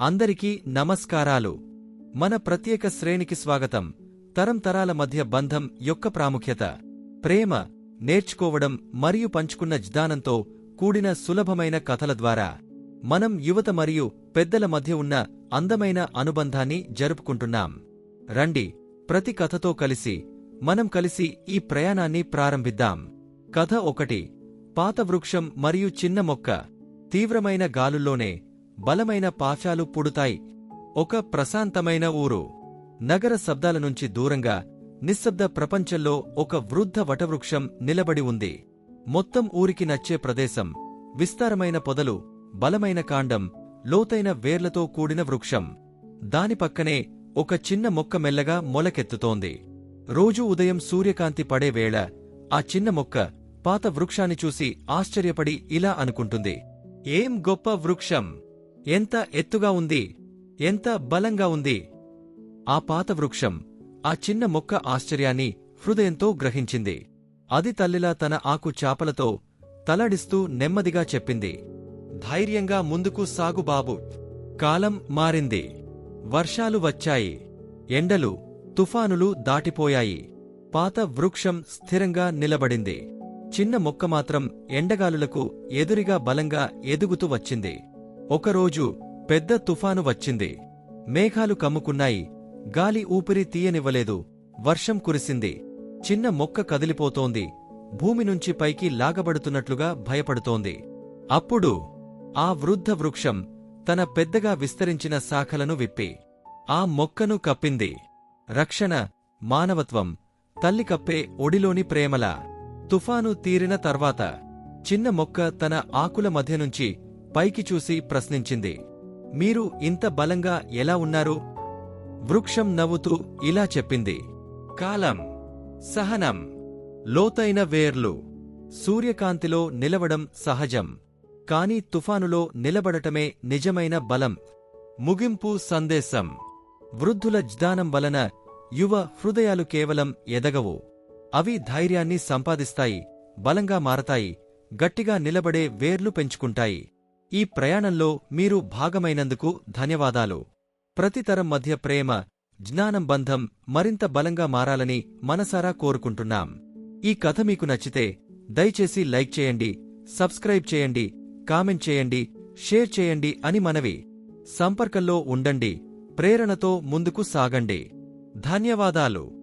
అందరికీ నమస్కారాలు. మన ప్రత్యేక శ్రేణికి స్వాగతం. తరం తరాల మధ్య బంధం యొక్క ప్రాముఖ్యత. ప్రేమ నేర్చుకోవడం మరియు పంచుకున్న జ్ఞానంతో కూడిన సులభమైన కథల ద్వారా మనం యువత మరియు పెద్దల మధ్య ఉన్న అందమైన అనుబంధాన్ని జరుపుకుంటున్నాం. రండి ప్రతి కథతో కలిసి మనం కలిసి ఈ ప్రయాణాన్ని ప్రారంభిద్దాం. కథ ఒకటి పాత వృక్షం మరియు చిన్న మొక్క తీవ్రమైన గాలుల్లోనే బలమైన పాశాలు పుడుతాయి. ఒక ప్రశాంతమైన ఊరు. నగర శబ్దాల నుంచి దూరంగా నిశ్శబ్ద ప్రపంచంలో ఒక వృద్ధ వటవృక్షం నిలబడి ఉంది. మొత్తం ఊరికి నచ్చే ప్రదేశం విస్తారమైన పొదలు బలమైన కాండం లోతైన వేర్లతో కూడిన వృక్షం. దాని పక్కనే ఒక చిన్న మొక్క మెల్లగా మొలకెత్తుతోంది. రోజూ ఉదయం సూర్యకాంతి పడే వేళ ఆ చిన్న మొక్క పాత వృక్షాన్ని చూసి ఆశ్చర్యపడి ఇలా అనుకుంటుంది. ఏం గొప్ప వృక్షం! ఎంత ఎత్తుగా ఉంది ఎంత బలంగా ఉంది. ఆ పాత వృక్షం ఆ చిన్న మొక్క ఆశ్చర్యాన్ని హృదయంతో గ్రహించింది. అది తల్లిలా తన ఆకు చాపలతో తలడిస్తూ నెమ్మదిగా చెప్పింది. ధైర్యంగా ముందుకు సాగు బాబు. కాలం మారింది. వర్షాలు వచ్చాయి. ఎండలు తుఫానులు దాటిపోయాయి. పాత వృక్షం స్థిరంగా నిలబడింది. చిన్న మొక్క మాత్రం ఎండగాలులకు ఎదురిగా బలంగా ఎదుగుతూ వచ్చింది. ఒకరోజు పెద్ద తుఫాను వచ్చింది. మేఘాలు కమ్ముకున్నాయి. గాలి ఊపిరి తీయనివ్వలేదు. వర్షం కురిసింది. చిన్న మొక్క కదిలిపోతోంది. భూమి నుంచి పైకి లాగబడుతున్నట్లుగా భయపడుతోంది. అప్పుడు ఆ వృద్ధ వృక్షం తన పెద్దగా విస్తరించిన శాఖలను విప్పి ఆ మొక్కను కప్పింది. రక్షణ మానవత్వం తల్లి కప్పే ఒడిలోని ప్రేమలా తుఫాను తీరిన తర్వాత చిన్న మొక్క తన ఆకుల మధ్య నుంచి పైకి చూసి ప్రశ్నించింది మీరు ఇంత బలంగా ఎలా ఉన్నారు? వృక్షం నవ్వుతూ ఇలా చెప్పింది కాలం సహనం లోతైన వేర్లు సూర్యకాంతిలో నిలవడం సహజం కాని తుఫానులో నిలబడటమే నిజమైన బలం ముగింపు సందేశం వృద్ధుల జ్ఞానం వలన యువ హృదయాలు కేవలం ఎదగవు అవి ధైర్యాన్ని సంపాదిస్తాయి బలంగా మారతాయి గట్టిగా నిలబడే వేర్లు పెంచుకుంటాయి. ఈ ప్రయాణంలో మీరు భాగమైనందుకు ధన్యవాదాలు. ప్రతి తరం మధ్య ప్రేమ జ్ఞానం బంధం మరింత బలంగా మారాలని మనసారా కోరుకుంటున్నాం. ఈ కథ మీకు నచ్చితే దయచేసి లైక్ చేయండి సబ్స్క్రైబ్ చేయండి కామెంట్ చేయండి షేర్ చేయండి అని మనవి. సంపర్కంలో ఉండండి ప్రేరణతో ముందుకు సాగండి. ధన్యవాదాలు.